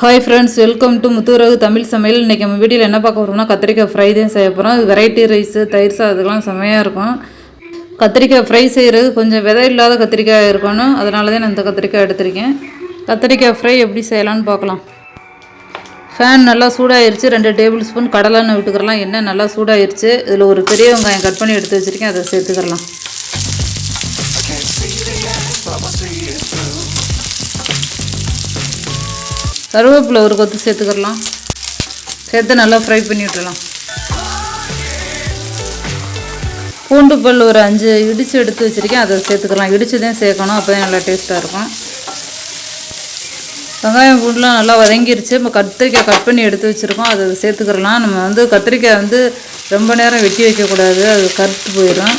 Hi friends welcome to Muthuragu Tamil சமையல். இன்றைக்கி நம்ம வீடியோவில் என்ன பார்க்க போகிறோம்னா கத்திரிக்காய் ஃப்ரை தான் செய்ய போகிறோம் வெரைட்டி ரைஸு தயிர் சாதத்துக்கெலாம் செம்மையாக இருக்கும். கத்திரிக்காய் ஃப்ரை செய்கிறது கொஞ்சம் விதை இல்லாத கத்திரிக்காய் இருக்கணும். அதனால தான் நான் இந்த கத்திரிக்காய் எடுத்திருக்கேன். கத்திரிக்காய் ஃப்ரை எப்படி செய்யலான்னு பார்க்கலாம். ஃபேன் நல்லா சூடாயிருச்சு. ரெண்டு டேபிள் ஸ்பூன் கடலெண்ணெய் விட்டுக்கிறலாம். எண்ணெய் நல்லா சூடாயிருச்சு. இதில் ஒரு பெரிய வெங்காயம் கட் பண்ணி எடுத்து வச்சுருக்கேன். அதை சேர்த்துக்கிறலாம். கருவேப்பிலை ஒரு கொத்து சேர்த்துக்கிறலாம். சேர்த்து நல்லா ஃப்ரை பண்ணி விட்டுலாம் பூண்டு பல் ஒரு அஞ்சு இடித்து எடுத்து வச்சுருக்கேன். அதை சேர்த்துக்கலாம். இடித்து தான் சேர்க்கணும். அப்போ தான் நல்லா டேஸ்ட்டாக இருக்கும். வெங்காயம் பூண்டுலாம் நல்லா வதங்கிருச்சு. இப்போ கத்திரிக்காய் கட் பண்ணி எடுத்து வச்சுருக்கோம். அதை சேர்த்துக்கிறலாம். நம்ம வந்து கத்திரிக்காய் வந்து ரொம்ப நேரம் வெட்டி வைக்கக்கூடாது. அது கருத்து போயிடும்.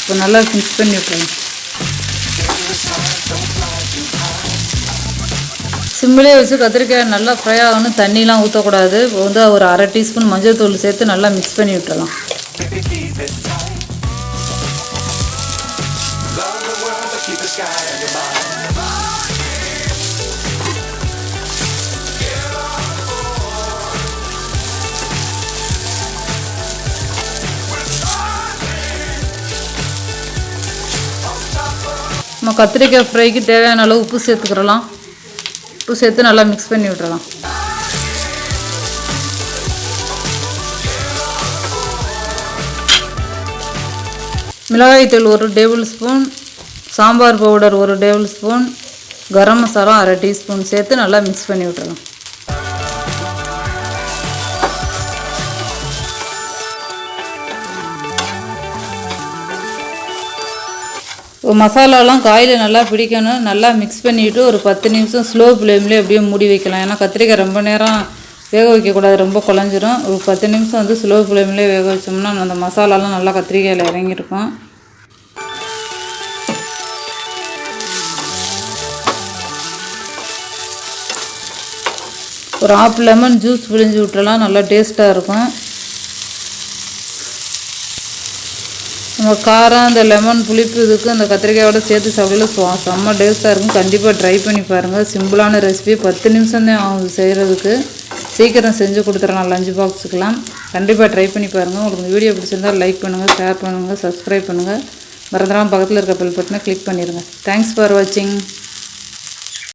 இப்போ நல்லா மிக்ஸ் பண்ணி விட்டுருவோம் சிம்மிலே வச்சு கத்திரிக்காய் நல்லா ஃப்ரை ஆகணும். தண்ணிலாம் ஊற்றக்கூடாது வந்து ஒரு அரை டீஸ்பூன் மஞ்சள் தூள் சேர்த்து நல்லா மிக்ஸ் பண்ணி விட்டுறலாம். நம்ம கத்திரிக்காய் ஃப்ரைக்கு தேவையான அளவு உப்பு சேர்த்துக்கிறலாம். உப்பு சேர்த்து நல்லா மிக்ஸ் பண்ணி விட்டுறலாம். மிளகாய்த்தூள் ஒரு டேபிள் ஸ்பூன் சாம்பார் பவுடர் ஒரு டேபிள் ஸ்பூன் கரம் மசாலா அரை டீஸ்பூன் சேர்த்து நல்லா மிக்ஸ் பண்ணி விட்டுறலாம். மசாலாலாம் காயில் நல்லா பிடிக்கணும். நல்லா மிக்ஸ் பண்ணிவிட்டு ஒரு பத்து நிமிஷம் ஸ்லோ ஃப்ளேம்லேயே அப்படியே மூடி வைக்கலாம். ஏன்னா கத்திரிக்காய் ரொம்ப நேரம் வேக வைக்கக்கூடாது. ரொம்ப குழஞ்சிரும். ஒரு பத்து நிமிஷம் வந்து ஸ்லோ ஃப்ளேம்லேயே வேக வச்சோம்னா அந்த மசாலாலாம் நல்லா கத்திரிக்காயில் இறங்கியிருக்கும். ஒரு ஆஃப் லெமன் ஜூஸ் பிழிஞ்சு விட்டுலாம் நல்லா டேஸ்ட்டாக இருக்கும். நம்ம காரம் அந்த லெமன் புளிப்பு இதுக்கு அந்த கத்திரிக்காயோட சேர்த்து சாப்பிடல. செம்ம டேஸ்ட்டாக இருக்கும். கண்டிப்பாக ட்ரை பண்ணி பாருங்கள் சிம்பிளான ரெசிபி பத்து நிமிஷம் தான் ஆகும் செய்கிறதுக்கு சீக்கிரம் செஞ்சு கொடுத்துடலாம் லஞ்ச் பாக்ஸுக்கெலாம் கண்டிப்பாக ட்ரை பண்ணி பாருங்கள் உங்களுக்கு வீடியோ பிடிச்சிருந்தால் லைக் பண்ணுங்கள் ஷேர் பண்ணுங்கள் சப்ஸ்கிரைப் பண்ணுங்கள் மறந்துடாமல் பக்கத்தில் இருக்க பெல் பட்டனை கிளிக் பண்ணிடுங்க தேங்க்ஸ் ஃபார் வாட்சிங்